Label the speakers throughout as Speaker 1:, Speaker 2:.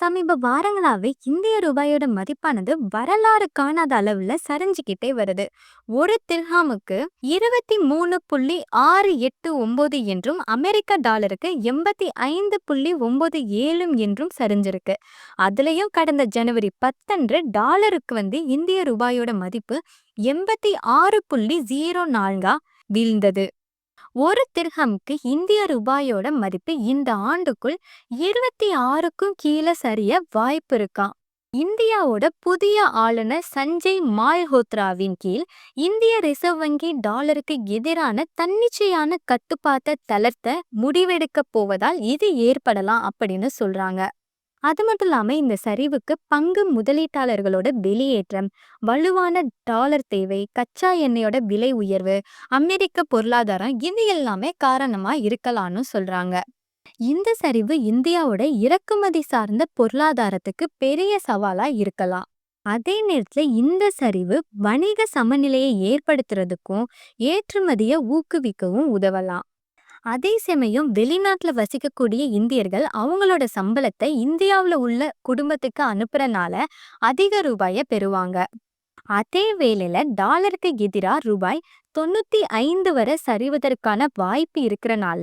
Speaker 1: சமீப வாரங்களாவே இந்திய ரூபாயோட மதிப்பானது வரலாறு காணாத அளவுல சரிஞ்சுக்கிட்டே வருது. ஒரு திர்ஹாமுக்கு இருபத்தி மூணு புள்ளி ஆறு எட்டு ஒன்பது என்றும் அமெரிக்க டாலருக்கு எண்பத்தி ஐந்து புள்ளி ஒன்பது ஏழு என்றும் சரிஞ்சிருக்கு. அதுலயும் கடந்த ஜனவரி பத்தன்று டாலருக்கு வந்து இந்திய ரூபாயோட மதிப்பு எண்பத்தி ஆறு புள்ளி ஜீரோ நான்கா வீழ்ந்தது. ஒரு திர்ஹம்க்கு இந்திய ரூபாயோட மதிப்பு இந்த ஆண்டுக்குள் இருபத்தி ஆறுக்கும் கீழே சரிய வாய்ப்பு இருக்காம். இந்தியாவோட புதிய ஆளுநர் சஞ்சய் மால்ஹோத்ராவின் கீழ் இந்திய ரிசர்வ் வங்கி டாலருக்கு எதிரான தன்னிச்சையான கட்டுப்பாட்டை தளர்த்த முடிவெடுக்க போவதால் இது ஏற்படலாம் அப்படின்னு சொல்றாங்க. அது மட்டும் இல்லாம இந்த சரிவுக்கு பங்கு முதலீட்டாளர்களோட வெளியேற்றம் வலுவான டாலர் தேவை கச்சா எண்ணெயோட விலை உயர்வு அமெரிக்க பொருளாதாரம் இது எல்லாமே காரணமா இருக்கலாம்னு சொல்றாங்க. இந்த சரிவு இந்தியாவோட இறக்குமதி சார்ந்த பொருளாதாரத்துக்கு பெரிய சவாலா இருக்கலாம். அதே நேரத்துல இந்த சரிவு வணிக சமநிலையை ஏற்படுத்துறதுக்கும் ஏற்றுமதியை ஊக்குவிக்கவும் உதவலாம். அதே சமயம் வெளிநாட்டுல வசிக்கக்கூடிய இந்தியர்கள் அவங்களோட சம்பளத்தை இந்தியாவுல உள்ள குடும்பத்துக்கு அனுப்புறனால அதிக ரூபாய பெறுவாங்க. அதே வேளையில டாலருக்கு எதிரா ரூபாய் தொண்ணூத்தி ஐந்து வரை சரிவதற்கான வாய்ப்பு இருக்கிறனால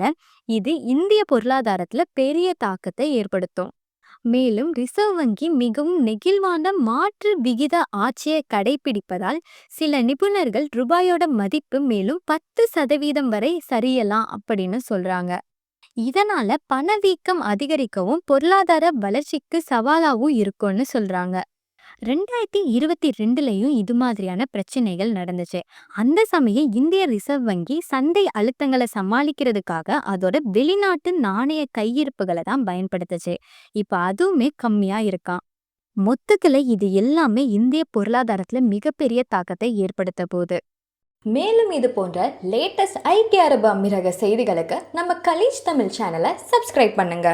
Speaker 1: இது இந்திய பொருளாதாரத்துல பெரிய தாக்கத்தை ஏற்படுத்தும். மேலும் ரிசர்வ் வங்கி மிகவும் நெகிழ்வான மாற்று விகித ஆட்சியை கடைபிடிப்பதால் சில நிபுணர்கள் ரூபாயோட மதிப்பு மேலும் பத்து சதவீதம் வரை சரியலாம் அப்படின்னு சொல்றாங்க. இதனால பணவீக்கம் அதிகரிக்கவும் பொருளாதார வளர்ச்சிக்கு சவாலாகவும் இருக்கும்னு சொல்றாங்க. ரெண்டாயிரத்தி இருபத்தி ரெண்டுலையும் இது மாதிரியான பிரச்சனைகள் நடந்துச்சு. அந்த சமயம் இந்திய ரிசர்வ் வங்கி சந்தை அழுத்தங்களை சமாளிக்கிறதுக்காக அதோட வெளிநாட்டு நாணய கையிருப்புகளை தான் பயன்படுத்துச்சு. இப்போ அதுவுமே கம்மியா இருக்கான் மொத்தத்துல இது எல்லாமே இந்திய பொருளாதாரத்துல மிகப்பெரிய தாக்கத்தை ஏற்படுத்த போகுது.
Speaker 2: மேலும் இது போன்ற லேட்டஸ்ட் ஐக்கிய அரபு அமீரக செய்திகளுக்கு நம்ம கலீஜ் தமிழ் சேனலை சப்ஸ்கிரைப் பண்ணுங்க.